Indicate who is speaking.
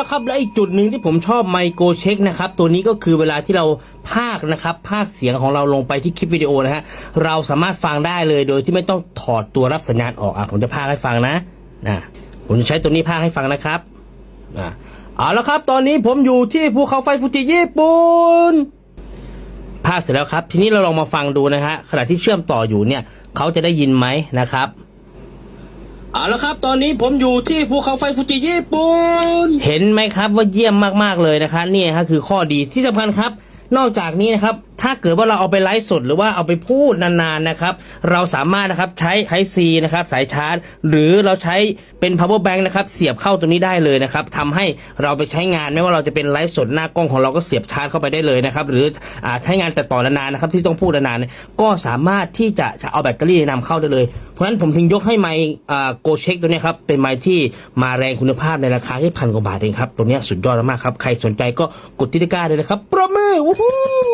Speaker 1: ละครับและอีกจุดหนึ่งที่ผมชอบไมโครเช็คนะครับตัวนี้ก็คือเวลาที่เราพากนะครับพากเสียงของเราลงไปที่คลิปวิดีโอนะฮะเราสามารถฟังได้เลยโดยที่ไม่ต้องถอดตัวรับสัญญาณออกอะผมจะพากให้ฟังนะนะผมจะใช้ตัวนี้พากให้ฟังนะครับอะเอาละครับ ตอนนี้ผมอยู่ที่ภูเขาไฟฟูจิญี่ปุ่นภาคเสร็จแล้วครับ ทีนี้เราลองมาฟังดูนะฮะขณะที่เชื่อมต่ออยู่เนี่ยเขาจะได้ยินไหมนะครับ เอาละครับ ตอนนี้ผมอยู่ที่ภูเขาไฟฟูจิญี่ปุ่น เห็นไหมครับว่าเยี่ยมมากๆเลยนะคะนี่ฮะคือข้อดีที่สำคัญครับ นอกจากนี้นะครับ ถ้าเกิดว่าเราเอาไปไลฟ์สดหรือว่าเอาไปพูดนานๆนะครับ เราสามารถนะครับใช้ไทซีนะครับสายชาร์จ หรือเราใช้เป็น power bank นะครับเสียบเข้าตรงนี้ได้เลยนะครับทำให้เราไปใช้งานไม่ว่าเราจะเป็นไลฟ์สดหน้ากล้องของเราก็เสียบชาร์จเข้าไปได้เลยนะครับหรืออใช้งานแต่ต่อนานๆนะครับที่ต้องพูดนานๆก็สามารถที่จะจะเอาแบตเตอรี่นำเข้าได้เลย เพราะฉะนั้นผมถึงยกให้ไมค์โกเช็คตัวนี้ครับเป็นไมค์ที่มาแรงคุณภาพในราคาแค่พันกว่าบาทเองครับตัวนี้สุดยอดมากครับใครสนใจก็กดที่ตะกร้เลยนะครับประมือวู้